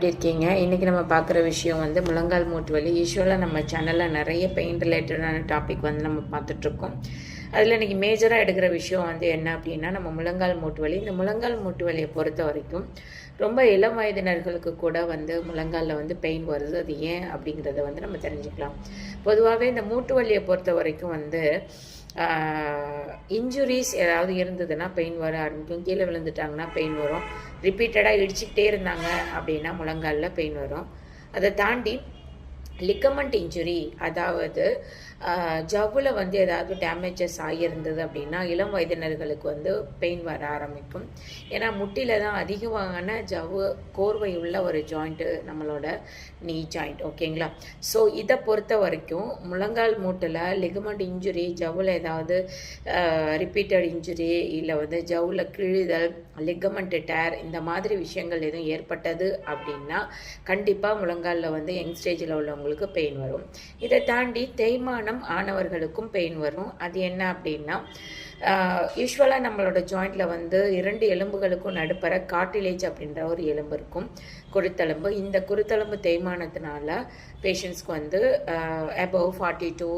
எப்படி இருக்கீங்க? இன்றைக்கி நம்ம பார்க்குற விஷயம் வந்து முழங்கால் மூட்டு வலி. யூஸ்வலாக நம்ம சேனலில் நிறைய பெயின் ரிலேட்டடான டாபிக் வந்து நம்ம பார்த்துட்ருக்கோம் அதில் இன்றைக்கி மேஜராக எடுக்கிற விஷயம் வந்து என்ன அப்படின்னா நம்ம முழங்கால் மூட்டு வலி. இந்த முழங்கால் மூட்டு வலியை பொறுத்த வரைக்கும் ரொம்ப இளம் வயதினர்களுக்கு கூட வந்து முழங்காலில் வந்து பெயின் வருது. அது ஏன் அப்படிங்கிறத வந்து நம்ம தெரிஞ்சுக்கலாம். பொதுவாகவே இந்த மூட்டு வலியை பொறுத்த வரைக்கும் வந்து இன்ஜுரிஸ் ஏதாவது இருந்ததுன்னா பெயின் வர ஆரம்பிக்கும் கீழே விழுந்துட்டாங்கன்னா பெயின் வரும். ரிப்பீட்டடாக இடிச்சுக்கிட்டே இருந்தாங்க அப்படின்னா முழங்காலில் பெயின் வரும். அதை தாண்டி லிக்கமெண்ட் இன்ஜுரி அதாவது ஜவ்வில் வந்து ஏதாவது டேமேஜஸ் ஆகியிருந்தது அப்படின்னா இளம் வயதினர்களுக்கு வந்து பெயின் வர ஆரம்பிக்கும். ஏன்னா முட்டியில் தான் அதிகமான ஜவ்வு கோர்வை உள்ள ஒரு ஜாயிண்ட்டு நம்மளோட நீ ஜாயிண்ட் ஓகேங்களா ஸோ இதை பொறுத்த வரைக்கும் முழங்கால் மூட்டில் லிகமெண்ட் இன்ஜுரி ஜவ்வில் ஏதாவது ரிப்பீட்டட் இன்ஜுரி இல்லை வந்து ஜவ்வில் கிழிதல் லிகமெண்ட் டேர் இந்த மாதிரி விஷயங்கள் எதுவும் ஏற்பட்டது அப்படின்னா கண்டிப்பாக முழங்காலில் வந்து யங் ஸ்டேஜில் உள்ளவங்களுக்கு பெயின் வரும். இதை தாண்டி தேய்மானம் ஆனவர்களுக்கும் பெயின் வரும். அது என்ன அப்படின்னா யூஸ்வலாக நம்மளோட ஜாயிண்டில் வந்து இரண்டு எலும்புகளுக்கும் நடுப்பற காட்டிலேஜ் அப்படின்ற ஒரு எலும்பு இருக்கும். குருத்தெலும்பு. இந்த குருத்தெலும்பு தேய்மானத்தினால பேஷண்ட்ஸ்க்கு வந்து above forty two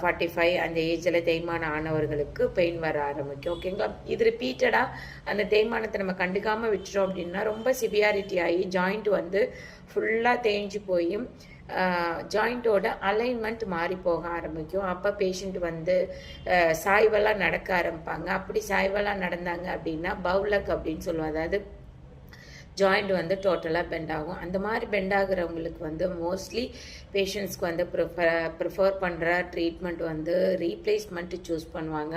forty five அந்த ஏஜில் தேய்மானம் ஆனவர்களுக்கு பெயின் வர ஆரம்பிக்கும். ஓகேங்களா இது ரிப்பீட்டடாக அந்த தேய்மானத்தை நம்ம கண்டுக்காமல் விட்டுட்டோம் அப்படின்னா ரொம்ப சிவியாரிட்டி ஆகி ஜாயிண்ட் வந்து ஃபுல்லாக தேஞ்சு போய் ஜாயிண்ட்டோட அலைன்மெண்ட் மாறி போக ஆரம்பிக்கும். அப்போ பேஷண்ட் வந்து சாய்வெல்லாம் நடக்க ஆரம்பிப்பாங்க. அப்படி சாய்வெல்லாம் நடந்தாங்க அப்படின்னா பவுலக் அப்படின்னு சொல்லுவோம் அதாவது ஜாயிண்ட் வந்து டோட்டலாக பெண்ட் ஆகும். அந்த மாதிரி பெண்ட் ஆகுறவங்களுக்கு வந்து மோஸ்ட்லி பேஷண்ட்ஸ்க்கு வந்து ப்ரிஃபர் ப்ரிஃபர் பண்ணுற ட்ரீட்மெண்ட் வந்து ரீப்ளேஸ்மெண்ட்டு சூஸ் பண்ணுவாங்க.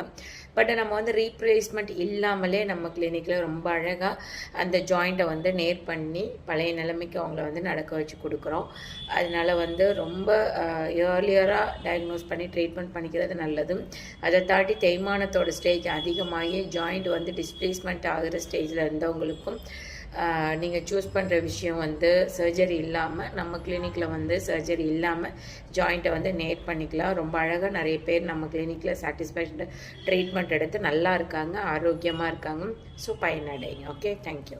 பட் நம்ம வந்து ரீப்ளேஸ்மெண்ட் இல்லாமலே நம்ம கிளினிக்கில் ரொம்ப அழகாக அந்த ஜாயிண்ட்டை வந்து நேர் பண்ணி பழைய நிலைமைக்கு அவங்கள வந்து நடக்க வச்சு கொடுக்குறோம். அதனால் வந்து ரொம்ப ஏர்லியராக டயக்னோஸ் பண்ணி ட்ரீட்மெண்ட் பண்ணிக்கிறது நல்லது. அதை தாண்டி தேய்மானத்தோட ஸ்டேஜ் அதிகமாகி ஜாயிண்ட் வந்து டிஸ்பிளேஸ்மெண்ட் ஆகிற ஸ்டேஜில் இருந்தவங்களுக்கும் நீங்கள் சூஸ் பண்ணுற விஷயம் வந்து சர்ஜரி இல்லாமல் நம்ம கிளினிக்கில் வந்து சர்ஜரி இல்லாமல் ஜாயிண்ட்டை வந்து நேட் பண்ணிக்கலாம். ரொம்ப அழகாக நிறைய பேர் நம்ம கிளினிக்கில் சாட்டிஸ்ஃபேக்ஷன் ட்ரீட்மெண்ட் எடுத்து நல்லா இருக்காங்க ஆரோக்கியமாக இருக்காங்க. So பயனடைங்க okay thank you